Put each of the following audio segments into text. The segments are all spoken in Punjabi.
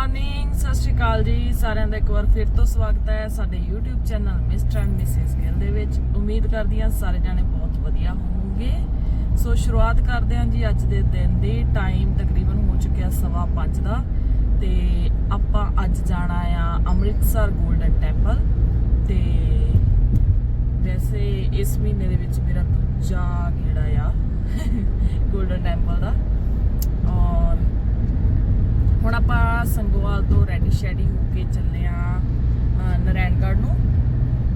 ਮਾਰਨਿੰਗ ਸਤਿ ਸ਼੍ਰੀ ਅਕਾਲ ਜੀ। ਸਾਰਿਆਂ ਦਾ ਇੱਕ ਵਾਰ ਫਿਰ ਤੋਂ ਸਵਾਗਤ ਹੈ ਸਾਡੇ YouTube channel Mr and Mrs Gill ਦੇ ਵਿੱਚ। ਉਮੀਦ ਕਰਦੀ ਹਾਂ ਸਾਰੇ ਜਾਣੇ ਬਹੁਤ ਵਧੀਆ ਹੋਵੋਗੇ। ਸੋ ਸ਼ੁਰੂਆਤ ਕਰਦੇ ਹਾਂ ਜੀ ਅੱਜ ਦੇ ਦਿਨ ਦੀ। ਟਾਈਮ ਤਕਰੀਬਨ ਹੋ ਚੁੱਕਿਆ ਸਵਾ ਪੰਜ ਦਾ। ਤੇ ਆਪਾਂ ਅੱਜ ਜਾਣਾ ਆ ਅੰਮ੍ਰਿਤਸਰ 골ਡਨ ਟੈਂਪਲ ਤੇ ਵੈਸੇ ਇਸ ਮਹੀਨੇ ਦੇ ਵਿੱਚ ਮੇਰਾ ਦੂਜਾ ਗੇੜਾ ਆ 골ਡਨ ਟੈਂਪਲ ਦਾ। ਔਰ ਹੁਣ ਆਪਾਂ ਸੰਗੋਵਾਲ ਤੋਂ ਰੈਡੀ ਸ਼ੈਡੀ ਹੋ ਕੇ ਚੱਲੇ ਆ ਨਰੈਣਗੜ੍ਹ ਨੂੰ।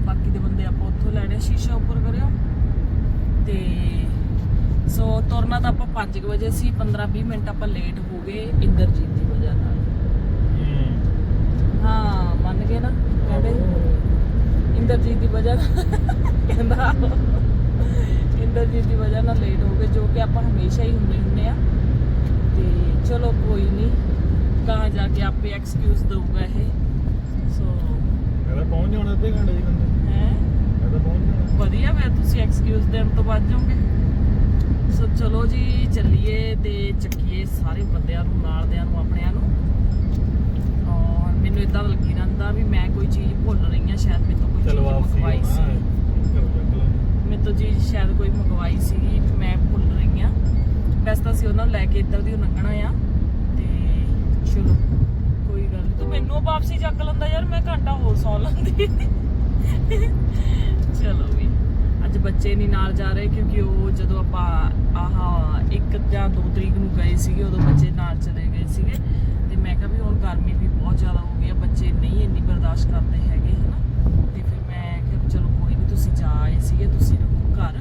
ਬਾਕੀ ਦੇ ਬੰਦੇ ਆਪਾਂ ਉੱਥੋਂ ਲੈਣੇ ਸ਼ੀਸ਼ਾ ਉੱਪਰ ਕਰਿਓ। ਤੇ ਸੋ ਤੁਰਨਾ ਤਾਂ ਆਪਾਂ 5 ਵਜੇ ਸੀ 15-20 ਮਿੰਟ ਆਪਾਂ ਲੇਟ ਹੋ ਗਏ ਇੰਦਰਜੀਤ ਦੀ ਵਜ੍ਹਾ ਨਾਲ। ਹਾਂ, ਮੰਨ ਗਏ ਨਾ, ਕਹਿੰਦੇ ਇੰਦਰਜੀਤ ਦੀ ਵਜ੍ਹਾ ਨਾਲ। ਕਹਿੰਦਾ, ਇੰਦਰਜੀਤ ਦੀ ਵਜ੍ਹਾ ਨਾਲ ਲੇਟ ਹੋ ਗਏ, ਜੋ ਕਿ ਆਪਾਂ ਹਮੇਸ਼ਾ ਹੀ ਹੁੰਦੇ ਹੁੰਦੇ ਆ। ਤੇ ਚਲੋ ਕੋਈ ਨਹੀਂ ਕਹਾਂ ਜਾ ਕੇ ਆਪੇ ਐਕਸਕਿਊਜ਼ ਦਊਗਾ ਇਹ। ਸੋ ਮੈਂ ਤਾਂ ਪਹੁੰਚ ਜਾਣਾ ਅੱਧੇ ਘੰਟੇ ਚ ਕੰਦੇ ਹੈ? ਮੈਂ ਤਾਂ ਪਹੁੰਚ ਜਾਣਾ। ਵਧੀਆ ਮੈਂ ਤੁਸੀਂ ਐਕਸਕਿਊਜ਼ ਦੇਣ ਤੋਂ ਬਾਅਦ ਜਾਓਗੇ। ਸੋ ਚਲੋ ਜੀ ਚੱਲੀਏ ਤੇ ਚੱਕੀਏ ਸਾਰੇ ਬੰਦਿਆਂ ਨੂੰ ਨਾਲਦਿਆਂ ਨੂੰ ਆਪਣਿਆਂ ਨੂੰ। ਔਰ ਮੈਨੂੰ ਇਦਾਂ ਲੱਗੀ ਰਹਿੰਦਾ ਵੀ ਮੈਂ ਕੋਈ ਚੀਜ਼ ਭੁੱਲ ਰਹੀ ਹਾਂ ਸ਼ਾਇਦ ਮੇਰੇ ਤੋਂ ਕੋਈ ਚੀਜ਼ ਮੰਗਵਾਈ ਸੀ। ਮੇਰੇ ਤੋਂ ਚੀਜ਼ ਸ਼ਾਇਦ ਕੋਈ ਮੰਗਵਾਈ ਸੀਗੀ ਵੀ ਮੈਂ ਭੁੱਲ ਰਹੀ ਹਾਂ। ਵੈਸੇ ਤਾਂ ਅਸੀਂ ਉਹਨਾਂ ਨੂੰ ਲੈ ਕੇ ਇੱਧਰ ਦੀ ਲੰਘਣਾ ਆ। ਚਲੋ, ਕੋਈ ਗੱਲ ਨੀ। ਤੂੰ ਮੈਨੂੰ ਵਾਪਸੀ ਚੱਕ ਲੈਂਦਾ ਯਾਰ, ਮੈਂ ਘੰਟਾ ਹੋਰ ਸੌ ਲੈਂਦੀ। ਚਲੋ ਵੀ। ਅੱਜ ਬੱਚੇ ਨਹੀਂ ਨਾਲ ਜਾ ਰਹੇ, ਕਿਉਂਕਿ ਉਹ ਜਦੋਂ ਆਪਾਂ ਆਹ ਇੱਕ ਜਾਂ ਦੋ ਤਰੀਕ ਨੂੰ ਗਏ ਸੀਗੇ, ਉਦੋਂ ਬੱਚੇ ਨਾਲ ਚਲੇ ਗਏ ਸੀਗੇ। ਤੇ ਮੈਂ ਕਿਹਾ ਵੀ ਹੁਣ ਗਰਮੀ ਵੀ ਬਹੁਤ ਜ਼ਿਆਦਾ ਹੋ ਗਈ ਆ, ਬੱਚੇ ਨਹੀਂ ਇੰਨੀ ਬਰਦਾਸ਼ਤ ਕਰਦੇ ਹੈਗੇ, ਹਨਾ? ਤੇ ਫਿਰ ਮੈਂ ਕਿਹਾ ਵੀ ਚਲੋ ਕੋਈ ਨਹੀਂ ਤੁਸੀਂ ਜਾ ਆਏ ਸੀਗੇ, ਤੁਸੀਂ ਰਹੋ ਘਰ,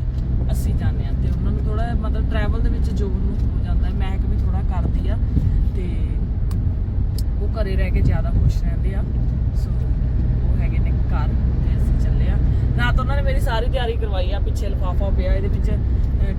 ਅਸੀਂ ਜਾਂਦੇ ਆ ਤੇ ਉਹਨਾਂ ਨੂੰ ਥੋੜਾ ਮਤਲਬ ਟਰੈਵਲ ਦੇ ਵਿੱਚ ਜੋਬ ਨੂੰ ਹੋ ਜਾਂਦਾ ਹੈ। ਮੈਂ ਕਿ ਵੀ ਥੋੜਾ ਕਰਦੀ ਆ। ਤੇ ਘਰੇ ਰਹਿ ਕੇ ਜ਼ਿਆਦਾ ਖੁਸ਼ ਰਹਿੰਦੇ ਆ। ਸੋ ਉਹ ਹੈਗੇ ਨੇ ਘਰ ਤੇ ਅਸੀਂ ਚੱਲੇ ਆ। ਰਾਤ ਉਹਨਾਂ ਨੇ ਮੇਰੀ ਸਾਰੀ ਤਿਆਰੀ ਕਰਵਾਈ ਆ, ਪਿੱਛੇ ਲਫਾਫਾ ਪਿਆ, ਇਹਦੇ ਵਿੱਚ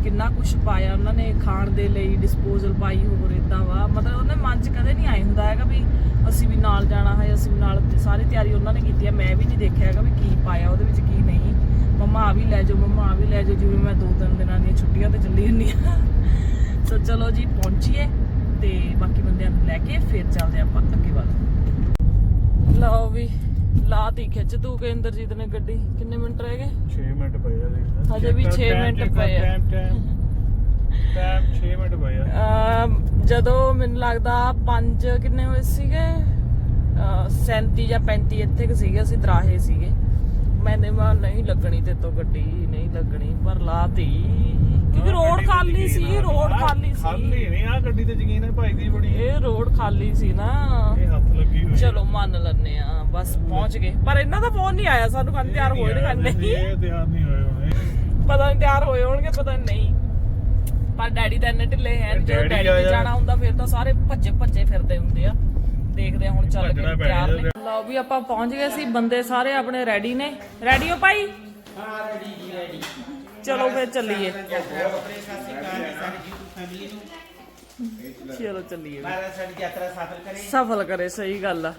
ਕਿੰਨਾ ਕੁਝ ਪਾਇਆ। ਉਹਨਾਂ ਨੇ ਖਾਣ ਦੇ ਲਈ ਡਿਸਪੋਜ਼ਲ ਪਾਈ ਹੋਰ ਇਦਾਂ ਵਾ। ਮਤਲਬ ਉਹਨੇ ਮਨ 'ਚ ਕਦੇ ਨਹੀਂ ਆਏ ਹੁੰਦਾ ਹੈਗਾ ਵੀ ਅਸੀਂ ਵੀ ਨਾਲ ਜਾਣਾ ਹੈ, ਅਸੀਂ ਵੀ ਨਾਲ ਸਾਰੀ ਤਿਆਰੀ ਉਹਨਾਂ ਨੇ ਕੀਤੀ ਆ। ਮੈਂ ਵੀ ਨਹੀਂ ਦੇਖਿਆ ਹੈਗਾ ਵੀ ਕੀ ਪਾਇਆ ਉਹਦੇ ਵਿੱਚ, ਕੀ ਨਹੀਂ। ਮੰਮਾ ਆ ਵੀ ਲੈ ਜਾਓ, ਮੰਮਾ ਆ ਵੀ ਲੈ ਜਾਓ। ਜਿਵੇਂ ਮੈਂ ਦੋ ਤਿੰਨ ਦਿਨਾਂ ਦੀਆਂ ਛੁੱਟੀਆਂ ਤੇ ਚੱਲੀ ਹੁੰਨੀ ਆ। ਸੋ ਚਲੋ ਜੀ, ਪਹੁੰਚੀਏ। ਤੇ ਬਾਕੀ ਬੰਦਿਆਂ ਨੂੰ ਲੈ ਕੇ ਫਿਰ ਚੱਲਦੇ ਆਪਾਂ ਅੱਗੇ ਵੱਲ। ਲਓ ਵੀ ਲਾਤੀ ਖਿੱਚ ਤੂੰ ਕੇ ਇੰਦਰਜੀਤ ਨੇ ਗੱਡੀ? ਕਿੰਨੇ ਮਿੰਟ ਰਹਿ ਗਏ? 6 ਮਿੰਟ ਪਏ ਆ ਦੇਖ ਹਜੇ ਵੀ ਛੇ ਮਿੰਟ ਪਏ ਆ। ਟਾਈਮ ਟਾਈਮ ਟਾਈਮ 6 ਮਿੰਟ ਪਏ ਆ। ਜਦੋਂ ਮੈਨੂੰ ਲੱਗਦਾ ਪੰਜ ਕਿੰਨੇ ਹੋਏ ਸੀਗੇ? ਅਹ 37 ਜਾਂ 35 ਇੱਥੇ ਕਿ ਸੀਗੇ ਅਸੀਂ ਦਰਾਹੇ ਸੀਗੇ। ਮੈਨੇ ਮਾ ਨਹੀਂ ਲੱਗਣੀ ਤੇ ਤੋਂ ਗੱਡੀ ਨਹੀਂ ਲੱਗਣੀ ਪਰ ਲਾਤੀ ਕਿਉਂਕਿ ਰੋਡ ਖਾਲੀ ਸੀ ਰੋਡ ਖਾਲੀ ਖਾਲੀ ਸੀ। ਨਹੀਂ ਆ ਗੱਡੀ ਤੇ ਯਕੀਨ ਹੈ ਭਾਈ ਦੀ ਬੜੀ। ਇਹ ਰੋਡ ਖਾਲੀ ਸੀ ਨਾ। ਇਹ ਹੱਥ ਲੱਗੀ ਹੋਈ ਚਲੋ ਮੰਨ ਲੈਨੇ ਆ ਬਸ ਪਹੁੰਚ ਗਏ। ਪਰ ਇਹਨਾਂ ਦਾ ਫੋਨ ਨਹੀਂ ਆਇਆ ਸਾਨੂੰ ਕਹਿੰਦੇ ਤਿਆਰ ਹੋਏ ਨੇ ਨਹੀਂ ਇਹ ਤਿਆਰ ਨਹੀਂ ਹੋਏ ਹੋਣੇ। ਪਤਾ ਨਹੀਂ ਤਿਆਰ ਹੋਏ ਹੋਣਗੇ ਪਤਾ ਨਹੀਂ। ਪਰ ਡੈਡੀ ਤਾਂ ਇੰਨੇ ਢਿੱਲੇ ਹੈ। ਜਦੋਂ ਡੈਡੀ ਡੈਡੀ ਆ ਤੇ ਜਾ- ਜਾਣਾ ਹੁੰਦਾ ਫਿਰ ਤਾਂ ਸਾਰੇ ਭੱਜੇ ਭੱਜੇ ਫਿਰਦੇ ਹੁੰਦੇ ਆ। ਦੇਖਦੇ ਆ ਹੁਣ ਚੱਲ ਭੱਜਣਾ ਕੇ ਪੈਣਾ ਤਿਆਰ ਨੇ। ਲਓ ਵੀ ਆਪਾਂ ਪਹੁੰਚ ਗਏ ਸੀ ਬੰਦੇ ਸਾਰੇ ਆਪਣੇ ਰੈਡੀ ਨੇ। ਰੈਡੀ ਹੋ ਭਾਈ? ਹਾਂ ਰੈਡੀ ਜੀ ਰੈਡੀ ਚਲੋ ਫਿਰ ਚੱਲੀਏ। ਚਲੋ ਚੱਲੀਏ। ਸਫਲ ਕਰੇ, ਸਹੀ ਗੱਲ ਆ।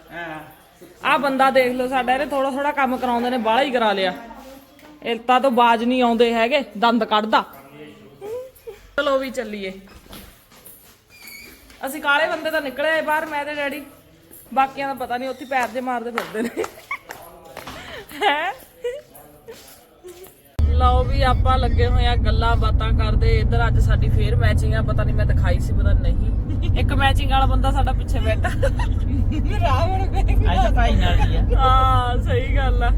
ਆ ਬੰਦਾ ਦੇਖ ਲਓ ਸਾਡਾ ਇਹਨੇ ਥੋੜਾ ਥੋੜਾ ਕੰਮ ਕਰਾਉਂਦੇ ਨੇ, ਬਾਹਲਾ ਹੀ ਕਰਾ ਲਿਆ। ਇਹ ਤੋਂ ਬਾਜ ਨਹੀਂ ਆਉਂਦੇ ਹੈਗੇ, ਦੰਦ ਕੱਢਦਾ। ਚਲੋ ਵੀ ਚੱਲੀਏ। ਅਸੀਂ ਕਾਲੇ ਬੰਦੇ ਤਾਂ ਨਿਕਲੇ ਆਏ ਬਾਹਰ, ਮੈਂ ਤੇ ਡੈਡੀ। ਬਾਕੀਆਂ ਦਾ ਪਤਾ ਨਹੀਂ, ਉੱਥੇ ਪੈਰ ਜੇ ਮਾਰਦੇ ਫਿਰਦੇ ਨੇ। ਹੈ? ਲਓ ਵੀ ਆਪਾਂ ਲੱਗੇ ਹੋਏ ਆ ਗੱਲਾਂ ਬਾਤਾਂ ਕਰਦੇ ਇੱਧਰ ਅੱਜ ਸਾਡੀ ਫੇਰ ਮੈਚਿੰਗ ਆ ਪਤਾ ਨਹੀਂ ਮੈਂ ਦਿਖਾਈ ਸੀ ਪਤਾ ਨਹੀਂ। ਇੱਕ ਮੈਚਿੰਗ ਵਾਲਾ ਬੰਦਾ ਸਾਡਾ ਪਿੱਛੇ ਬੈਠਾ। ਰਾਵਣ ਵੇਖ ਅੱਜ ਤਾਂ ਭਾਈ ਨਾਲ ਹੀ ਆ। ਹਾਂ ਸਹੀ ਗੱਲ ਆ।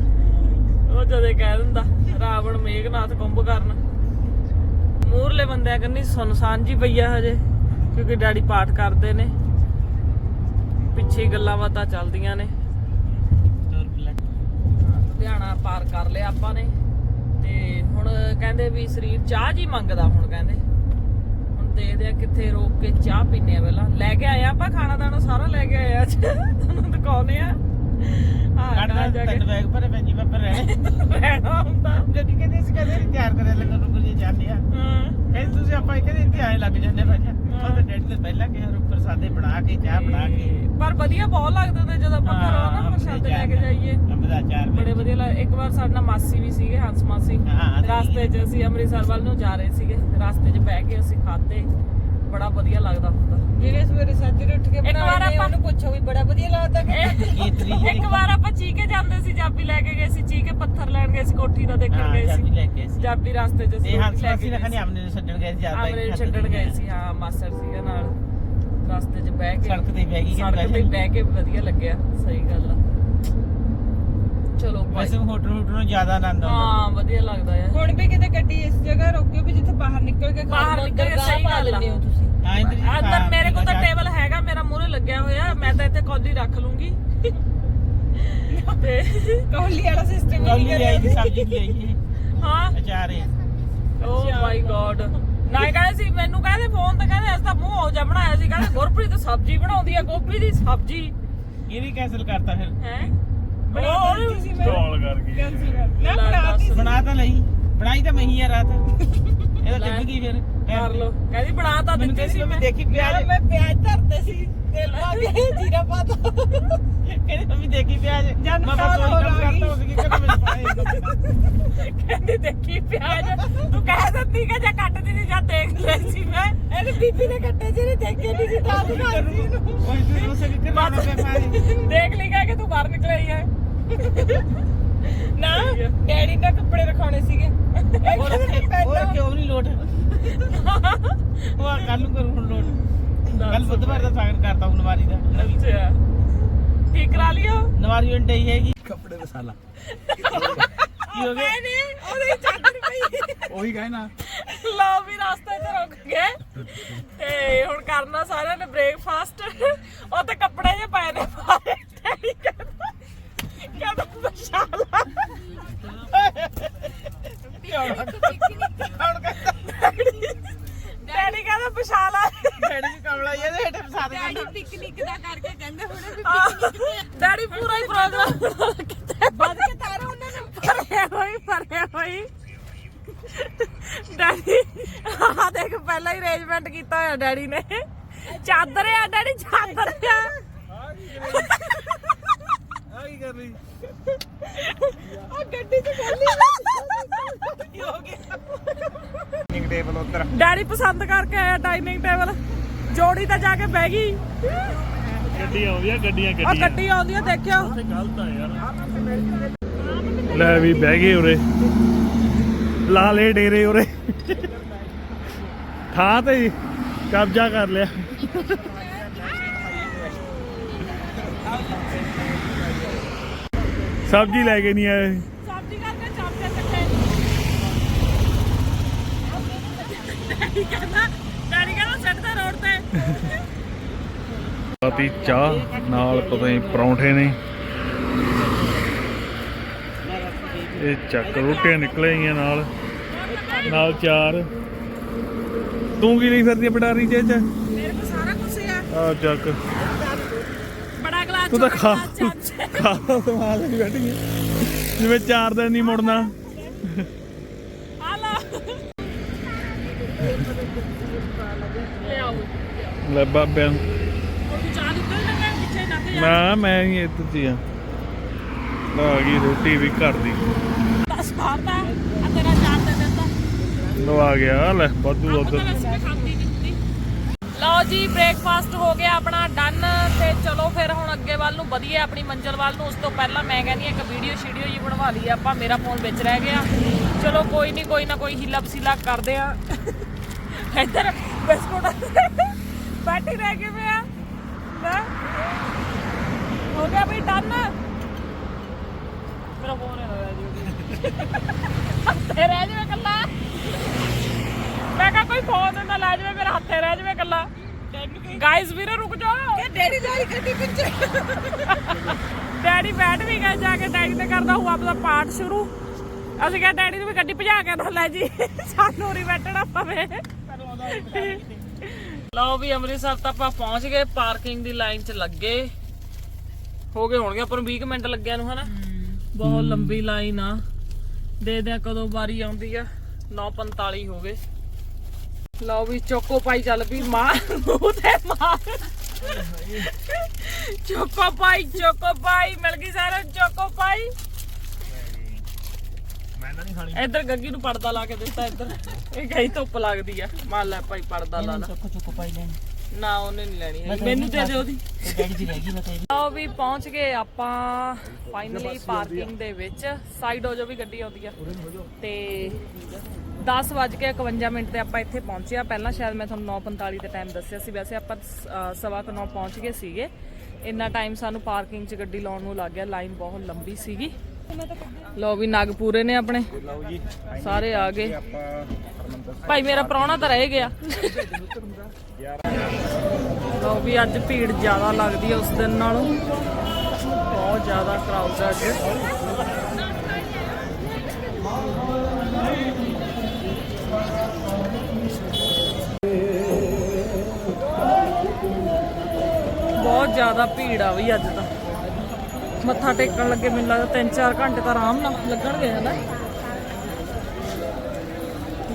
ਉਹ ਜਦੇ ਕਹਿ ਦਿੰਦਾ ਰਾਵਣ ਮੇਘਨਾਥ ਕੁੰਭ ਕਰਨ। ਮੂਰਲੇ ਬੰਦਿਆਂ ਕੰਨੀ ਸੁਨਸਾਨ ਜੀ ਪਈਆ ਹਜੇ ਕਿਉਂਕਿ ਡੈਡੀ ਪਾਠ ਕਰਦੇ ਨੇ। ਪਿੱਛੇ ਗੱਲਾਂ ਬਾਤਾਂ ਚੱਲਦੀਆਂ ਨੇ। ਲੁਧਿਆਣਾ ਪਾਰ ਕਰ ਲਿਆ ਆਪਾਂ ਨੇ। ਤੇ ਹੁਣ ਕਹਿੰਦੇ ਵੀ ਸਰੀਰ ਚਾਹ ਜੀ ਮੰਗਦਾ ਹੁਣ ਕਹਿੰਦੇ। ਹੁਣ ਦੇਖਦੇ ਆ ਕਿੱਥੇ ਰੋਕ ਕੇ ਚਾਹ ਪੀਨੇ ਆ ਪਹਿਲਾਂ। ਲੈ ਕੇ ਆਏ ਆਪਾਂ ਖਾਣਾ ਦਾਣਾ ਸਾਰਾ ਲੈ ਕੇ ਆਏ ਅੱਜ। ਤੁਹਾਨੂੰ ਦਿਖਾਉਨੇ ਆ। ਕੱਢਦਾ ਤਿੰਨ ਬੈਗ ਭਰੇ ਪੈਂਜੀ ਬੱਪਰ ਰਹਿ ਰਹਿਣਾ ਹੁੰਦਾ। ਜੱਗੀ ਕਹਿੰਦੇ ਸੀ ਕਹਿੰਦੇ ਤਿਆਰ ਕਰੇ ਲੱਗਣ ਨੂੰ ਗੁਰਜੀ ਜਾਂਦੇ ਆ। ਹਾਂ। ਕਹਿੰਦੇ ਤੁਸੀਂ ਆਪਾਂ ਕਹਿੰਦੇ ਇੱਥੇ ਆਏ ਲੱਗ ਜਾਂਦੇ ਭਾਜਾ। ਉਹ ਤਾਂ ਡੈਡੀ ਤੋਂ ਪਹਿਲਾਂ ਕਿਹਾ ਰੁੱਖ ਪ੍ਰਸਾਦੇ ਬਣਾ ਕੇ ਚਾਹ ਬਣਾ ਕੇ। ਪਰ ਵਧੀਆ ਬਹੁਤ ਲੱਗਦੇ ਜਦੋਂ ਆਪਾਂ ਘਰੋਂ ਨਾ ਪ੍ਰਸ਼ਾਦੇ ਲੈ ਕੇ ਜਾਈਏ। ਚਾਰ ਬੜੇ ਵਧੀਆ ਲੱਗ ਇੱਕ ਵਾਰ ਸਾਡੇ ਨਾਲ ਮਾਸੀ ਵੀ ਸੀਗੇ ਹੰਸ ਮਾਸੀ। ਹਾਂ, ਰਸਤੇ 'ਚ ਅਸੀਂ ਅੰਮ੍ਰਿਤਸਰ ਵੱਲ ਨੂੰ ਜਾ ਰਹੇ ਸੀਗੇ। ਰਸਤੇ 'ਚ ਬਹਿ ਕੇ ਅਸੀਂ ਖਾਦੇ ਬੜਾ ਵਧੀਆ ਲੱਗਦਾ ਹੁੰਦਾ। ਜਿਹੜੇ ਸਵੇਰੇ ਸੱਜਰੇ ਉੱਠ ਕੇ ਬਣਾਉਂਦੇ ਆਪਾਂ- ਉਹਨੂੰ ਪੁੱਛੋ ਵੀ ਬੜਾ ਵਧੀਆ ਲੱਗਦਾ ਕਿ ਇੱਕ ਵਾਰ ਆਪਾਂ ਚੀਕੇ ਜਾਂਦੇ ਸੀ ਜਾਬੀ ਲੈ ਕੇ ਗਏ ਸੀ ਚੀਕੇ ਪੱਥਰ ਲੈਣ ਗਏ ਸੀ ਕੋਠੀ ਦਾ ਦੇਖਣ ਗਏ ਚਾਬੀ ਸੀ ਲੈ ਕੇ ਸੀ। ਜਾਬੀ ਰਸਤੇ 'ਚ ਇਹ ਹਾਂ ਰੋਟੀ ਲੈ ਕੇ ਸਾਸੀ ਗਏ ਰਖਣੀ ਸੀ। ਆਮਨੇ ਨੂੰ ਛੱਡਣ ਗਏ ਸੀ ਨੂੰ ਛੱਡਣ ਗਏ ਸੀ ਹਾਂ ਮਾਸਟਰ ਸੀਗਾ ਨਾਲ। ਰਸਤੇ 'ਚ ਬਹਿ ਕੇ ਸੜਕ ਤੇ ਬਹਿ ਗਈ ਸੜਕ ਤੇ ਬਹਿ ਕੇ ਵਧੀਆ ਲੱਗਿਆ ਸਹੀ ਗੱਲ ਆ। ਭਾਈ। ਵੈਸੇ ਹੋਟਲ ਹੋਟਲ ਨੂੰ ਜ਼ਿਆਦਾ ਆਨੰਦ ਆਉਂਦਾ। ਹਾਂ ਵਧੀਆ ਲੱਗਦਾ ਆ ਹੁਣ ਵੀ ਕਿਤੇ ਗੱਡੀ ਇਸ ਜਗ੍ਹਾ ਰੋਕਿਓ ਵੀ ਜਿੱਥੇ ਬਾਹਰ ਨਿਕਲ ਕੇ ਬਾਹਰ ਨਿਕਲ ਕੇ ਸਹੀ ਗੱਲ ਆ। ਹੋ ਤੁਸੀਂ। ਹਾਂ ਇੰਦਰ ਜੀ ਅੰਦਰ ਖਾ- ਮੇਰੇ ਕੋਲ ਤਾਂ ਟੇਬਲ ਹੈਗਾ ਮੇਰਾ ਮੂਹਰੇ ਲੱਗਿਆ ਹੋਇਆ ਮੈਂ ਤਾਂ ਇੱਥੇ ਕੌਲੀ ਰੱਖ ਲੂੰਗੀ। ਤੇ ਕੌਲੀ ਵਾਲਾ ਸਿਸਟਮ ਹੀ ਕੌਲੀ ਨਹੀਂ ਲਿਆਈ ਕਰਿਆ ਜੀ ਸਬਜ਼ੀ ਲਿਆਈ ਹਾਂ। ਅਚਾਰ ਹੈ ਓ ਮਾਈ ਗॉड ਨਾ ਇਹ ਕਹਿੰਦੇ ਸੀ ਮੈਨੂੰ ਕਹਿੰਦੇ ਫੋਨ ਤੇ ਕਹਿੰਦੇ ਅਸੀਂ ਤਾਂ ਮੂੰਹ ਹੋ ਜਾ ਬਣਾਇਆ ਸੀ ਕਹਿੰਦੇ ਗੁਰਪ੍ਰੀਤ ਸਬਜ਼ੀ ਬਣਾਉਂਦੀ ਆ ਗੋਭੀ ਦੀ ਸਬਜ਼ੀ। ਇਹ ਵੀ ਕੈਨਸਲ ਕਰਤਾ ਫਿਰ। ਹੈ? ਬਣਾ ਦਿੱਤੀ ਸੀ ਮੈਂ। ਕਾਲ ਕਰ ਗਈ ਕੈਂਸਲ ਕਰ ਨਾ ਲੈ ਬਣਾ ਦੱਸ। ਦਿੱਤੀ ਬਣਾ ਤਾਂ ਲਈ। ਬਣਾਈ ਤਾਂ ਮਹੀਂ ਆ ਰਾਤ। ਤਾਂ ਗਈ ਫਿਰ? ਕਰ ਲੋ ਕਹਿੰਦੀ ਬਣਾ ਤਾਂ ਮੈਨੂੰ ਦਿੱਤੀ ਸੀ ਮੈਂ। ਦੇਖੀ ਪਿਆਜ਼। ਮੈਂ ਪਿਆਜ਼ ਧਰਤੇ ਸੀ। ਤੇਲ ਪਾ ਕੇ ਜੀਰਾ ਪਾ ਤਾ। ਕਹਿੰਦੀ ਮੰਮੀ ਦੇਖੀ ਪਿਆਜ਼। ਜਨ ਮੈਂ ਬਸ ਉਹੀ ਕੰਮ। ਕਰਤਾ ਉਸ ਕੀ ਕਰ ਮੈਨੂੰ ਪਾਏ ਕਹਿੰਦੀ ਦੇਖੀ ਪਿਆਜ। ਤੂੰ ਕਹਿ ਦਿੰਦੀ ਕਿ ਜਾਂ ਕੱਟਦੀ ਸੀ ਜਾਂ ਦੇਖ ਲੈ ਸੀ ਮੈਂ। ਇਹਨੇ ਬੀਬੀ ਨੇ ਕੱਟੇ ਜਿਹੜੇ ਦੇਖੇ ਨਹੀਂ ਸੀ ਤਾਂ ਦਿਖਾਈ ਸੀ ਇਹਨੂੰ। ਕੋਈ ਫਿਰ ਉਸੇ ਕੀ ਕਰਨਾ ਪੈ ਪਾਏ ਦੇਖ ਲਈ ਕਹਿ ਕੇ ਤੂੰ ਬਾਹਰ ਨਿਕਲਿਆ ਹੀ ਹੈ। ਨਾ ਡੈਡੀ ਨੇ ਕੱਪੜੇ ਰਖਾਉਣੇ ਸੀਗੇ। ਹੋਰ ਹੋਰ ਕਿਉਂ ਨਹੀਂ ਲੋਟ? ਉਹ ਕੱਲ ਨੂੰ ਕਰੂ ਹੁਣ ਲੋਟ। ਕੱਲ ਬੁੱਧਵਾਰ ਦਾ ਸਾਗਨ ਕਰਤਾ ਉਹ ਨਵਾਰੀ ਦਾ। ਨਵੀਂ ਅੱਛਾ। ਠੀਕ ਕਰਾ ਲਿਓ। ਨਵਾਰੀ ਵੰਡੇ ਹੀ ਹੈਗੀ। ਕੱਪੜੇ ਮਸਾਲਾ। ਕੀ ਹੋ ਗਿਆ? ਨਹੀਂ ਉਹਦੀ ਚਾਦਰ ਪਈ। ਉਹੀ ਕਹੇ ਨਾ। ਲਓ ਵੀ ਰਸਤੇ ਤੇ ਰੁਕ ਗਏ। ਤੇ ਹੁਣ ਕਰਨਾ ਸਾਰਿਆਂ ਨੇ ਬ੍ਰੇਕਫਾਸਟ ਉਹ ਤੇ ਕੱਪੜੇ ਜੇ ਪਏ ਨੇ ਪਾਏ ਕਹਿੰਦਾ। ਕਹਿੰਦਾ ਮਸ਼ਾਲਾ। ਡੈਡੀ ਕਹਿੰਦਾ ਮਸ਼ਾਲਾ ਡੈਡੀ ਜੀ ਕਮਲਾ ਇਹਦੇ ਹੇਠ ਫਸਾ ਦੇ ਡੈਡੀ ਪਿਕਨਿਕ ਦਾ ਕਰਕੇ ਕਹਿੰਦੇ ਹੁਣੇ ਵੀ ਡੈਡੀ ਪੂਰਾ ਹੀ ਪ੍ਰੋਗਰਾਮ ਵੱਧ ਕੇ ਤਾਰਾ ਉਹਨਾਂ ਨੇ। ਭਰਿਆ ਹੋਈ ਭਰਿਆ ਹੋਈ। ਡੈਡੀ ਆ ਦੇਖ ਪਹਿਲਾਂ ਹੀ ਅਰੇਂਜਮੈਂਟ ਕੀਤਾ ਹੋਇਆ ਡੈਡੀ ਨੇ। ਚਾਦਰ ਆ ਡੈਡੀ ਚਾਦਰ ਆ। ਆ ਕੀ ਕਰ ਰਹੀ? ਆ ਗੱਡੀ ਚ ਖੋਲੀ ਕੀ ਹੋ ਗਿਆ? ਡਾਈਨਿੰਗ ਟੇਬਲ ਉੱਧਰ। ਡੈਡੀ ਪਸੰਦ ਕਰਕੇ ਆਇਆ ਡਾਈਨਿੰਗ ਟੇਬਲ। ਜੋੜੀ ਤਾਂ ਜਾ ਕੇ ਬਹਿ ਗਈ। ਗੱਡੀ ਆਉਂਦੀ ਆ ਗੱਡੀਆਂ ਆ ਗੱਡੀ ਆਉਂਦੀ ਆ ਦੇਖਿਓ। ਗਲਤ ਆ ਯਾਰ। ਲੈ ਵੀ ਬਹਿ ਗਏ ਉਰੇ। ਲਾ ਲੈ ਡੇਰੇ ਉਰੇ। ਥਾਂ ਤੇ ਕਬਜ਼ਾ ਕਰ ਲਿਆ। ਸਬਜ਼ੀ ਲੈ ਕੇ ਨਹੀਂ ਆਏ ਸਬਜ਼ੀ ਕਰਕੇ ਚਾਪੇ ਡੈਡੀ ਕਹਿੰਦਾ ਡੈਡੀ ਕਹਿੰਦਾ ਸਿੱਟ ਦੇ ਰੋਡ ਤੇ। ਆਤੀ ਚਾਹ ਨਾਲ ਪਤਾ ਨਹੀਂ ਪਰੌਂਠੇ ਨੇ। ਇਹ ਚੱਕ ਰੋਟੀਆਂ ਨਿਕਲੇ ਗਈਆਂ ਨਾਲ। ਨਾਲ ਚਾਰ। ਤੂੰ ਕੀ ਲਈ ਫਿਰਦੀ ਆ ਪਟਾਰੀ ਚ ਇਹ ਚ? ਮੇਰੇ ਕੋਲ ਸਾਰਾ ਕੁਝ ਆ। ਆ ਚੱਕ। ਤੂੰ ਤਾਂ ਖਾ ਖਾ ਸਮਾਨ ਲਈ ਬੈਠੀ। ਜਿਵੇਂ ਚਾਰ ਦਿਨ ਨਹੀਂ ਮੁੜਨਾ। ਆ ਲਾ ਲੈ ਬਾਬਿਆਂ ਨੂੰ। ਮੈਂ? ਹੀ ਇੱਥੇ ਜੀ ਆ। ਆ ਗਈ ਰੋਟੀ ਵੀ ਘਰ ਦੀ। ਬਸ ਮਾਰਦਾ ਆ ਤੇਰਾ ਚਾਰ ਦੇ ਦਿੰਦਾ ਲੋ ਆ ਗਿਆ ਲੈ ਵਾਧੂ ਆਪਾਂ ਉਧਰ ਤਾਂ ਵੈਸੇ ਵੀ ਖਾਂਦੀ ਨਹੀਂ ਹੁੰਦੀ ਲਓ ਜੀ ਬ੍ਰੇਕਫਾਸਟ ਹੋ ਗਿਆ ਆਪਣਾ ਡਨ ਤੇ ਚਲੋ ਫਿਰ ਹੁਣ ਅੱਗੇ ਵੱਲ ਨੂੰ ਵਧੀਆ ਆਪਣੀ ਮੰਜ਼ਿਲ ਵੱਲ ਨੂੰ। ਉਸ ਤੋਂ ਪਹਿਲਾਂ ਮੈਂ ਕਹਿੰਦੀ ਇੱਕ ਵੀਡੀਓ ਸ਼ੀਡੀਓ ਜੀ ਬਣਵਾ ਲਈਏ ਆਪਾਂ, ਮੇਰਾ ਫੋਨ ਵਿੱਚ ਰਹਿ ਗਿਆ। ਚਲੋ ਕੋਈ ਨਹੀਂ ਕੋਈ ਨਾ ਕੋਈ ਹਿੱਲਾ ਵਸੀਲਾ ਕਰਦੇ ਆ ਇੱਧਰ ਬਿਸਕੁਟ ਬੈਠੀ ਰਹਿ ਕੇ ਪਿਆ ਲੈ ਹੋ ਗਿਆ ਵੀ ਡਨ ਮੇਰਾ ਫੋਨ ਹੈ ਰਹਿ ਜੀ ਹੱਥੇ ਰਹਿ ਜਾਵੇ ਕੱਲਾ ਮੈਂ ਕਿਹਾ ਕੋਈ ਫੋਨ ਨਾ ਲੈ ਜਾਵੇ, ਮੇਰੇ ਹੱਥੇ ਰਹਿ ਜਾਵੇ ਕੱਲਾ ਗਾਇਸ ਵੀਰੇ ਰੁਕ ਜਾਓ। ਡੈਡੀ ਦਾ ਹੀ ਗੱਡੀ ਪਿੱਛੇ। ਡੈਡੀ ਬੈਠ ਵੀ ਗਏ ਜਾ ਕੇ ਡੈਡੀ ਤੇ ਕਰਦਾ ਹੂੰ ਆਪਦਾ ਪਾਠ ਸ਼ੁਰੂ। ਅਸੀਂ ਕਿਹਾ ਡੈਡੀ ਨੂੰ ਵੀ ਗੱਡੀ ਭਜਾ ਕੇ ਨਾ ਲੈ ਜੀ। ਸਾਨੂੰ ਉਰੀ ਬੈਠਣਾ ਪਵੇ। ਲਓ ਵੀ ਅੰਮ੍ਰਿਤਸਰ ਤਾਂ ਆਪਾਂ ਪਹੁੰਚ ਗਏ ਪਾਰਕਿੰਗ ਦੀ ਲਾਈਨ 'ਚ ਲੱਗੇ। ਹੋ ਗਏ ਹੋਣਗੇ ਨੂੰ 20 ਕੁ ਮਿੰਟ ਲੱਗਿਆ ਨੂੰ ਹਨਾ? ਬਹੁਤ ਲੰਬੀ ਲਾਈਨ ਆ। ਦੇ ਦੇ ਕਦੋਂ ਵਾਰੀ ਆਉਂਦੀ ਆ। 9:45 ਹੋ ਗਏ। ਲਓ ਵੀ ਚੋਕੋ ਪਾਈ ਚੱਲ ਪਈ ਮਾਰ ਮੂੰਹ ਤੇ ਮਾਰ। ਚੋਕੋ ਪਾਈ ਚੋਕੋ ਪਾਈ ਮਿਲ ਗਈ ਸਾਰਿਆਂ ਨੂੰ ਚੋਕੋ ਪਾਈ। ਨਹੀਂ ਖਾਣੀ। ਇੱਧਰ ਗੱਗੀ ਨੂੰ ਪਰਦਾ ਲਾ ਕੇ ਦਿੱਤਾ ਇੱਧਰ। ਇਹ ਕਹੀ ਧੁੱਪ ਲੱਗਦੀ ਆ। ਮੰਨ ਲੈ ਭਾਈ ਪਰਦਾ ਲਾ ਲਾ। ਚੁੱਕ ਚੁੱਕ ਪਾਈ ਲੈਣੀ। ਨਾ ਉਹਨੇ ਨਹੀਂ ਲੈਣੀ। ਮੈਨੂੰ ਦੇ ਦੇ ਉਹਦੀ ਤੇ ਡੈਡੀ ਦੀ ਰਹਿ ਗਈ ਮੈਂ ਤੇਰੀ ਆਓ ਵੀ ਪਹੁੰਚ ਗਏ ਆਪਾਂ ਫਾਈਨਲੀ ਪਾਰਕਿੰਗ ਦੇ ਵਿੱਚ। ਸਾਈਡ ਹੋ ਜੋ ਵੀ ਗੱਡੀ ਆਉਂਦੀ ਆ। ਤੇ 10 ਵੱਜ ਕੇ 51 ਮਿੰਟ ਤੇ ਆਪਾਂ ਇੱਥੇ ਪਹੁੰਚੇ ਆ। ਪਹਿਲਾਂ ਸ਼ਾਇਦ ਮੈਂ ਤੁਹਾਨੂੰ 9:45 ਦੇ ਟਾਈਮ ਦੱਸਿਆ ਸੀ। ਵੈਸੇ ਆਪਾਂ ਸਵਾ ਕੁ ਨੌ ਪਹੁੰਚ ਗਏ ਸੀਗੇ। ਇੰਨਾ ਟਾਈਮ ਸਾਨੂੰ ਪਾਰਕਿੰਗ 'ਚ ਗੱਡੀ ਲਾਉਣ ਨੂੰ ਲੱਗ ਗਿਆ। ਲਾਈਨ ਬਹੁਤ ਲੰਬੀ ਸੀਗੀ। ਲਓ ਵੀ ਨਗ ਪੂਰੇ ਨੇ ਆਪਣੇ। ਸਾਰੇ ਆ ਗਏ। ਭਾਈ ਮੇਰਾ ਪ੍ਰਾਹੁਣਾ ਤਾਂ ਰਹਿ ਗਿਆ। ਲਓ ਵੀ ਅੱਜ ਭੀੜ ਜ਼ਿਆਦਾ ਲੱਗਦੀ ਹੈ ਉਸ ਦਿਨ ਨਾਲੋਂ। ਬਹੁਤ ਜ਼ਿਆਦਾ ਕਰਾਊਡ ਹੈ ਅੱਜ। ਬਹੁਤ ਜ਼ਿਆਦਾ ਭੀੜ ਆ ਵੀ ਅੱਜ ਤਾਂ। ਮੱਥਾ ਟੇਕਣ ਲੱਗੇ, ਮੈਨੂੰ ਲੱਗਦਾ 3-4 ਘੰਟੇ ਤਾਂ ਆਰਾਮ ਨਾਲ ਲੱਗਣਗੇ ਹਨਾ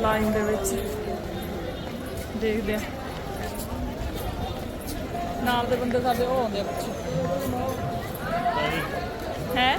ਲਾਈਨ ਦੇ ਵਿੱਚ। ਦੇਖਦੇ ਆ। ਨਾਲ ਦੇ ਬੰਦੇ ਸਾਡੇ ਉਹ ਆਉਂਦੇ ਆ ਪਿੱਛੇ। ਹੈ?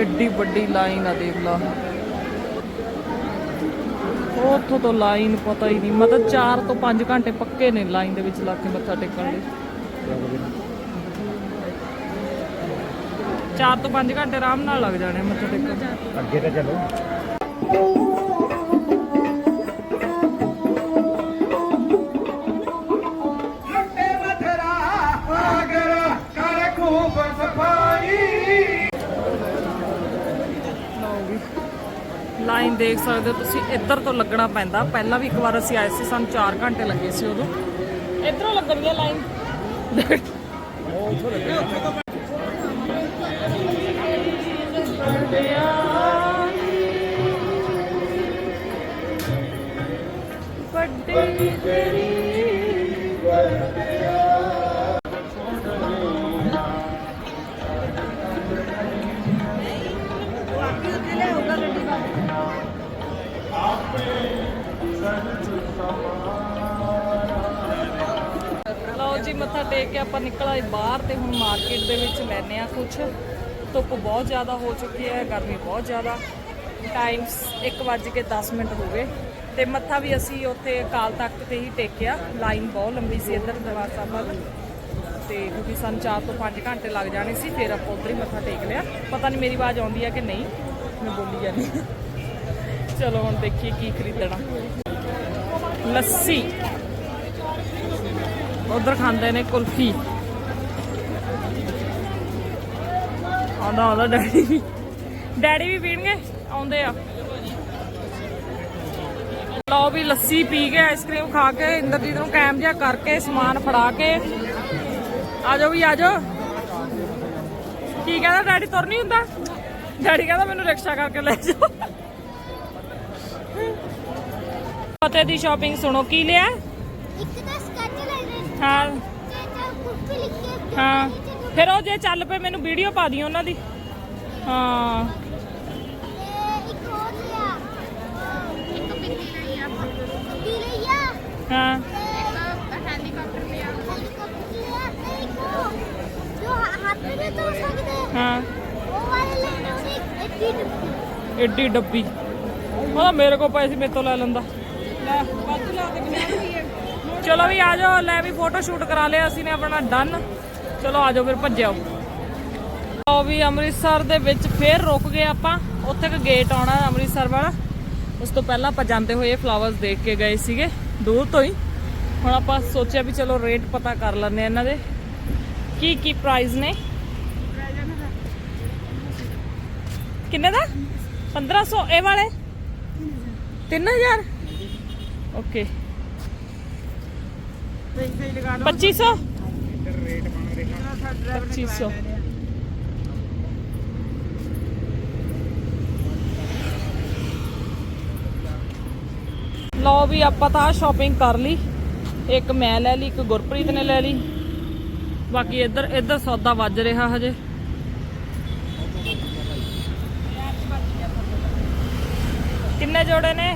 ਐਡੀ ਵੱਡੀ ਲਾਈਨ ਆ ਦੇਖ ਲਾ। ਉੱਥੋਂ ਤੋਂ ਲਾਈਨ ਪਤਾ ਹੀ ਨਹੀਂ, ਮਤਲਬ 4 ਤੋਂ 5 ਘੰਟੇ ਪੱਕੇ ਨੇ ਲਾਈਨ ਦੇ ਵਿੱਚ ਲਾ ਕੇ ਮੱਥਾ ਟੇਕਣ ਲਈ 4 ਤੋਂ 5 ਘੰਟੇ ਆਰਾਮ ਨਾਲ ਲੱਗ ਜਾਣੇ ਮੱਥਾ ਟੇਕਣ। ਅੱਗੇ ਤਾਂ ਚਲੋ। ਲੁੱਟੇ ਮਥਰਾ ਆਗਰ ਕਰ ਖੂਬ ਸਫ਼ਾਈ। ਲਓ ਵੀ ਲਾਈਨ ਦੇਖ ਸਕਦੇ ਹੋ ਤੁਸੀਂ ਇੱਧਰ ਤੋਂ ਲੱਗਣਾ ਪੈਂਦਾ। ਪਹਿਲਾਂ ਵੀ ਇੱਕ ਵਾਰ ਅਸੀਂ ਆਏ ਸੀ ਸਾਨੂੰ 4 ਘੰਟੇ ਲੱਗੇ ਸੀ ਉਦੋਂ। ਇੱਧਰੋਂ ਲੱਗਣੀ ਹੈ ਲਾਈਨ ਵੱਡੀ ਤੇਰੀ ਲਓ ਜੀ, ਮੱਥਾ ਟੇਕ ਕੇ ਆਪਾਂ ਨਿਕਲ ਆਏ ਬਾਹਰ ਤੇ ਹੁਣ ਮਾਰਕੀਟ ਦੇ ਵਿੱਚ ਲੈਨੇ ਆ ਕੁਝ ਧੁੱਪ ਬਹੁਤ ਜ਼ਿਆਦਾ ਹੋ ਚੁੱਕੀ ਹੈ, ਗਰਮੀ ਬਹੁਤ ਜ਼ਿਆਦਾ। ਟਾਈਮਸ 1:10 ਮਿੰਟ ਹੋ ਗਏ। ਤੇ ਮੱਥਾ ਵੀ ਅਸੀਂ ਉੱਥੇ ਅਕਾਲ ਤਖਤ ਤੇ ਹੀ ਟੇਕਿਆ। ਲਾਈਨ ਬਹੁਤ ਲੰਬੀ ਸੀ ਇੱਧਰ ਦਰਬਾਰ ਸਾਹਿਬ ਵੱਲ। ਤੇ ਕਿਉਂਕਿ ਸਾਨੂੰ 4 ਤੋਂ 5 ਘੰਟੇ ਲੱਗ ਜਾਣੇ ਸੀ, ਫਿਰ ਆਪਾਂ ਉੱਧਰ ਹੀ ਮੱਥਾ ਟੇਕ ਲਿਆ। ਪਤਾ ਨਹੀਂ, ਮੇਰੀ ਆਵਾਜ਼ ਆਉਂਦੀ ਹੈ ਕਿ ਨਹੀਂ? ਮੈਂ ਬੋਲੀ ਜਾਂਦੀ ਚਲੋ, ਹੁਣ ਦੇਖੀਏ ਕੀ ਖਰੀਦਣਾ। ਲੱਸੀ। ਉਧਰ ਖਾਂਦੇ ਨੇ ਕੁਲਫੀ। ਆਉਂਦਾ ਆਉਂਦਾ ਡੈਡੀ ਵੀ। ਡੈਡੀ ਵੀ ਪੀਣਗੇ? ਆਉਂਦੇ ਆ। ਲਓ ਵੀ ਲੱਸੀ ਪੀ ਕੇ ਆਈਸਕ੍ਰੀਮ ਖਾ ਕੇ ਇੰਦਰਜੀਤ ਨੂੰ ਕੈਮ ਜਿਹਾ ਕਰਕੇ ਸਮਾਨ ਫੜਾ ਕੇ। ਆ ਜਾਓ ਵੀ ਆ ਜਾਓ। ਕੀ ਕਹਿੰਦਾ ਡੈਡੀ ਤੁਰ ਨਹੀਂ ਹੁੰਦਾ? ਡੈਡੀ ਕਹਿੰਦਾ ਮੈਨੂੰ ਰਿਕਸ਼ਾ ਕਰਕੇ ਲੈ ਜਾਓ। ਪਤੇ ਦੀ ਸ਼ਾਪਿੰਗ ਸੁਣੋ ਕੀ ਲਿਆ? ਇੱਕ ਤਾਂ ਸਕੈਚ ਲੈ ਰਹੇ ਹਾਂ। ਹਾਂ ਫਿਰ ਉਹ ਜੇ ਚੱਲ ਪਏ ਮੈਨੂੰ ਵੀਡੀਓ ਪਾ ਦੀ ਉਹਨਾਂ ਦੀ। ਹਾਂ ਤੇ ਇੱਕ ਹੋਰ ਲਿਆ ਇੱਕ ਬਿੱਲੀ ਲਈ ਆ ਬਿੱਲੀ ਲਈ ਆ ਹਾਂ ਹੈਲੀਕਾਪਟਰ ਲਿਆ ਜੋ ਹੱਥ ਵਿੱਚ ਧੋ ਸਕਦੇ ਹਾਂ। ਉਹ ਵਾਲੇ ਲੈਣੇ ਉਹਦੀ ਐਡੀ ਡੱਬੀ। ਏਡੀ ਡੱਬੀ ਉਹਦਾ ਮੇਰੇ ਕੋਲ ਪੈਸੇ ਮੇਰੇ ਤੋਂ ਲੈ ਲੈਂਦਾ। ਲੈ ਵੱਧ ਲਾ ਦੇ ਚਲੋ ਵੀ ਆ ਜਾਓ, ਲੈ ਵੀ ਫੋਟੋ ਸ਼ੂਟ ਕਰਾ ਲਿਆ, ਅਸੀਂ ਨੇ ਆਪਣਾ ਡਨ ਚਲੋ ਆ ਜਾਓ ਫਿਰ ਭੱਜਿਓ ਉਹ ਵੀ ਅੰਮ੍ਰਿਤਸਰ ਦੇ ਵਿੱਚ ਫੇਰ ਰੁਕ ਗਏ ਆਪਾਂ। ਉੱਥੇ ਇੱਕ ਗੇਟ ਆਉਣਾ ਅੰਮ੍ਰਿਤਸਰ ਵਾਲਾ। ਉਸ ਤੋਂ ਪਹਿਲਾਂ ਆਪਾਂ ਜਾਂਦੇ ਹੋਏ ਫਲਾਵਰਸ ਦੇਖ ਕੇ ਗਏ ਸੀਗੇ। ਦੂਰ ਤੋਂ ਹੀ। ਹੁਣ ਆਪਾਂ ਸੋਚਿਆ ਵੀ ਚਲੋ ਰੇਟ ਪਤਾ ਕਰ ਲੈਂਦੇ ਆ ਇਹਨਾਂ ਦੇ। ਕੀ ਕੀ ਪ੍ਰਾਈਸ ਨੇ? ਕਿੰਨੇ ਦਾ? 1500 ਇਹ ਵਾਲੇ? 3000 ਓਕੇ 2500 2500 ਲਓ ਵੀ ਆਪਾਂ ਤਾਂ ਸ਼ਾਪਿੰਗ ਕਰ ਲਈ। ਇੱਕ ਮੈਂ ਲੈ ਲਈ ਇੱਕ ਗੁਰਪ੍ਰੀਤ ਨੇ ਲੈ ਲਈ। ਬਾਕੀ ਇੱਧਰ ਇੱਧਰ ਸੌਦਾ ਵੱਜ ਰਿਹਾ ਹਜੇ। ਕਿੰਨੇ ਜੋੜੇ ਨੇ?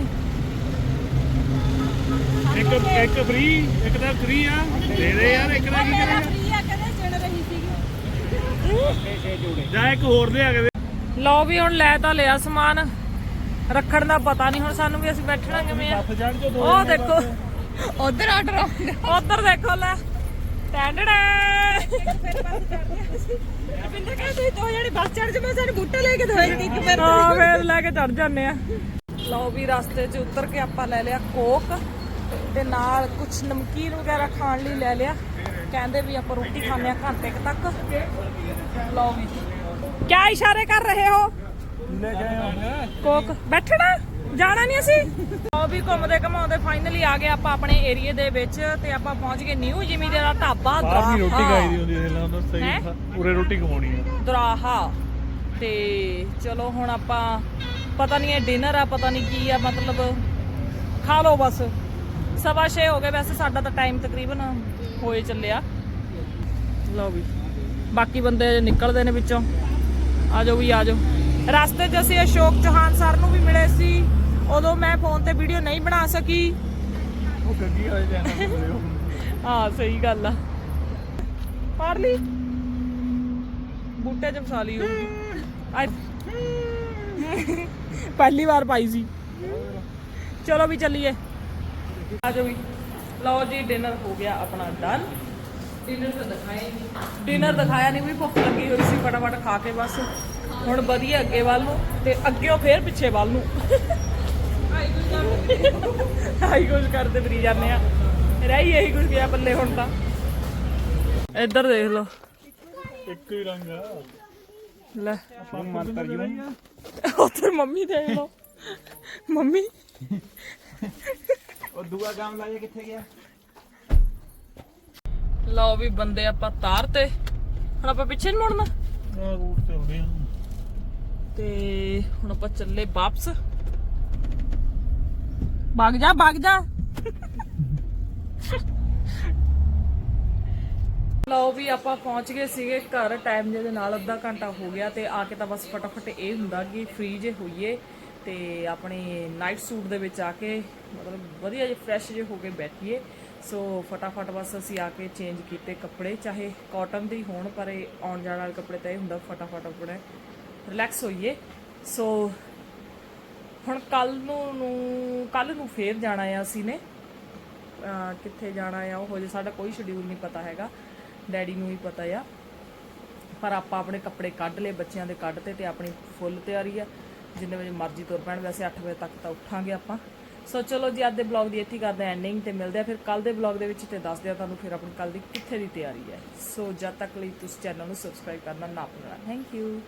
ਇੱਕ ਇੱਕ ਫ੍ਰੀ ਇੱਕ ਦਾ ਫ੍ਰੀ ਆ। ਦੇ ਦੇ ਯਾਰ ਇੱਕ ਦਾ ਕੀ ਕਰੇਗਾ ਜਾ ਇੱਕ ਹੋਰ ਦੇ ਆ ਕੇ। ਲਓ ਵੀ ਹੁਣ ਲੈ ਤਾਂ ਲਿਆ ਸਮਾਨ। ਰੱਖਣ ਦਾ ਪਤਾ ਨਹੀਂ ਹੁਣ ਸਾਨੂੰ ਵੀ ਅਸੀਂ ਬੈਠਣਾ ਕਿਵੇਂ ਆ। ਉਹ ਦੇਖੋ। ਉਧਰ ਆਰਡਰ ਆਉਂਦਾ ਉਧਰ ਦੇਖੋ ਲੈ। ਕਹਿੰਦੇ ਦੋ ਜਣੇ ਬੱਸ ਚੜ ਜਾਓ ਮੈਂ ਸਾਨੂੰ ਬੂਟੇ ਲੈ ਕੇ ਦਵਾਈ ਇੱਕ ਫਿਰ ਹਾਂ ਫੇਰ ਲੈ ਕੇ ਚੜ ਜਾਂਦੇ ਆ। ਲਓ ਵੀ ਰਸਤੇ 'ਚ ਉਤਰ ਕੇ ਆਪਾਂ ਲੈ ਲਿਆ ਕੋਕ ਤੇ ਨਾਲ ਕੁਝ ਨਮਕੀਨ ਵਗੈਰਾ ਖਾਣ ਲਈ ਲੈ ਲਿਆ। ਕਹਿੰਦੇ ਵੀ ਆਪਾਂ ਰੋਟੀ ਖਾਣੇ ਆ ਘੰਟੇ ਕੁ ਤੱਕ। ਲਓ ਵੀ। ਕਿਆ ਇਸ਼ਾਰੇ ਕਰ ਰਹੇ ਹੋ? ਲੈ ਕੇ ਆਇਆ ਕੋਕ ਬੈਠਣਾ? ਜਾਣਾ ਨਹੀਂ ਅਸੀਂ? ਉਹ ਵੀ ਘੁੰਮਦੇ ਘਮਾਉਂਦੇ ਫਾਈਨਲੀ ਆ ਗਏ ਆਪਾਂ ਆਪਣੇ ਏਰੀਏ ਦੇ ਵਿੱਚ ਤੇ ਆਪਾਂ ਪਹੁੰਚ ਗਏ ਨਿਊ ਜਿਮੀ ਦੇ ਦਾ ਢਾਬਾ ਬਾਹਰ ਦੀ ਰੋਟੀ। ਖਾਈ ਦੀ ਹੁੰਦੀ ਹੈ ਹੈਂ? ਸਹੀ ਪੂਰੇ ਰੋਟੀ ਕਮਾਉਣੀ ਆ। ਦਰਾਹਾ। ਤੇ ਚਲੋ ਹੁਣ ਆਪਾਂ ਪਤਾ ਨਹੀਂ ਇਹ ਡਿਨਰ ਆ ਪਤਾ ਨਹੀਂ ਕੀ ਆ ਮਤਲਬ ਖਾ ਲਓ ਬਸ। ਸਵਾ ਛੇ ਹੋ ਗਏ ਵੈਸੇ ਸਾਡਾ ਤਾਂ ਟਾਈਮ ਤਕਰੀਬਨ ਹੋਏ ਚੱਲਿਆ। ਲਓ ਵੀ ਬਾਕੀ ਬੰਦੇ ਨਿਕਲਦੇ ਨੇ ਵਿੱਚੋਂ। ਆ ਜਾਓ ਵੀ ਆ ਜਾਓ। ਰਸਤੇ 'ਚ ਅਸੀਂ ਅਸ਼ੋਕ ਚੌਹਾਨ ਸਰ ਨੂੰ ਵੀ ਮਿਲੇ ਸੀ। ਉਦੋਂ ਮੈਂ ਫੋਨ ਤੇ ਵੀਡੀਓ ਨਹੀਂ ਬਣਾ ਸਕੀ। ਉਹ ਗੱਗੀ ਹੋਏ ਜਾਣਾ ਹਾਂ ਸਹੀ ਗੱਲ ਆ। ਪਾੜ ਲਈ ਬੂਟੇ ਚ ਫਸਾ ਲਈ ਹੋਊਗੀ ਅੱਜ ਪਹਿਲੀ ਵਾਰ ਪਾਈ ਸੀ। ਚਲੋ ਵੀ ਚੱਲੀਏ। ਆ ਜਾਓ ਵੀ। ਲਓ ਜੀ ਡਿਨਰ ਹੋ ਗਿਆ ਆਪਣਾ ਡਨ ਡਿਨਰ ਤਾਂ ਦਿਖਾਇਆ ਨਹੀਂ। ਡਿਨਰ ਦਿਖਾਇਆ ਨਹੀਂ ਵੀ ਭੁੱਖ ਲੱਗੀ ਹੋਈ ਸੀ ਫਟਾਫਟ ਖਾ ਕੇ ਬਸ। ਹੁਣ ਵਧੀਆ ਅੱਗੇ ਵੱਲ ਨੂੰ ਤੇ ਅੱਗੇੋਂ ਫੇਰ ਪਿੱਛੇ ਵੱਲ ਨੂੰ। ਆਈ ਕੁਝ ਕਰਦੇ ਫਰੀ ਜਾਂਦੇ ਆ। ਰਹੀ ਇਹੀ ਕੁਝ ਗਿਆ ਬੱਲੇ ਹੁਣ ਤਾਂ। ਇੱਧਰ ਦੇਖ ਲਓ। ਇੱਕ ਹੀ ਰੰਗ ਆ। ਲੈ। ਮੰਤਰ ਜੀ ਉੱਧਰ ਮੰਮੀ ਦੇਖ ਲਓ। ਮੰਮੀ। ਉਹ ਦੂਆ ਕੰਮ ਲਾਇਆ ਕਿੱਥੇ ਗਿਆ? ਲਓ ਵੀ ਬੰਦੇ ਆਪਾਂ ਤਾਰ ਤੇ ਹੁਣ ਆਪਾਂ ਪਿੱਛੇ ਨੂੰ ਮੁੜਨਾ। ਆ ਰੂਟ ਤੇ ਹੁੰਦੇ ਆ ਤੇ ਹੁਣ ਆਪਾਂ ਚੱਲੇ ਵਾਪਸ। ਭੱਗ ਜਾ ਭੱਗ ਜਾ। ਲਓ ਵੀ ਆਪਾਂ ਪਹੁੰਚ ਗਏ ਸੀਗੇ ਘਰ ਟਾਈਮ ਜਿਹਦੇ ਨਾਲ ਅੱਧਾ ਘੰਟਾ ਹੋ ਗਿਆ ਤੇ ਆ ਕੇ ਤਾਂ ਬਸ ਫਟਾਫਟ ਇਹ ਹੁੰਦਾ ਕਿ ਫ੍ਰੀ ਜੇ ਹੋਈਏ ਤੇ ਆਪਣੇ ਨਾਈਟ ਸੂਟ ਦੇ ਵਿੱਚ ਆ ਕੇ ਮਤਲਬ ਵਧੀਆ ਜੇ ਫਰੈਸ਼ ਜੇ ਹੋ ਕੇ ਬੈਠੀਏ। ਸੋ ਫਟਾਫਟ ਬਸ ਅਸੀਂ ਆ ਕੇ ਚੇਂਜ ਕੀਤੇ ਕੱਪੜੇ, ਚਾਹੇ ਕਾਟਨ ਦੇ ਹੋਣ, ਪਰ ਇਹ ਆਉਣ ਜਾਣ ਵਾਲੇ ਕੱਪੜੇ ਤਾਂ ਇਹ ਹੁੰਦਾ ਫਟਾਫਟ ਆਪਣੇ ਰਿਲੈਕਸ ਹੋਈਏ। ਸੋ ਹੁਣ ਕੱਲ ਨੂੰ ਨੂੰ, ਕੱਲ ਨੂੰ ਫੇਰ ਜਾਣਾ ਆ ਅਸੀਂ ਨੇ। ਕਿੱਥੇ ਜਾਣਾ ਆ, ਉਹ ਜੇ ਸਾਡਾ ਕੋਈ ਸ਼ਡਿਊਲ ਨਹੀਂ ਪਤਾ ਹੈਗਾ। ਡੈਡੀ ਨੂੰ ਹੀ ਪਤਾ ਆ। ਪਰ ਆਪਾਂ ਆਪਣੇ ਕੱਪੜੇ ਕੱਢ ਲਏ, ਬੱਚਿਆਂ ਦੇ ਕੱਢ ਤੇ ਤੇ ਆਪਣੀ ਫੁੱਲ ਤਿਆਰੀ ਆ। ਜਿੰਨੇ ਵਜੇ ਮਰਜ਼ੀ ਤੁਰ ਪੈਣ, ਵੈਸੇ 8 ਵਜੇ ਤੱਕ ਤਾਂ ਉੱਠਾਂਗੇ ਆਪਾਂ। ਸੋ ਚਲੋ ਜੀ, ਅੱਜ ਦੇ ਬਲੌਗ ਦੀ ਇੱਥੇ ਕਰਦੇ ਕਰਦੇ ਐਂਡਿੰਗ ਤੇ ਮਿਲਦੇ ਆ ਫਿਰ ਕੱਲ ਦੇ ਬਲੌਗ ਦੇ ਵਿੱਚ ਤੇ ਦੱਸਦੇ ਆ ਤੁਹਾਨੂੰ ਫਿਰ ਆਪਣੀ ਕੱਲ ਦੀ ਕਿੱਥੇ ਦੀ ਤਿਆਰੀ ਹੈ। ਸੋ ਜਦ ਤੱਕ ਲਈ ਤੁਸੀਂ ਚੈਨਲ ਨੂੰ ਸਬਸਕ੍ਰਾਈਬ ਕਰਨਾ ਨਾ ਭੁੱਲਣਾ। Thank you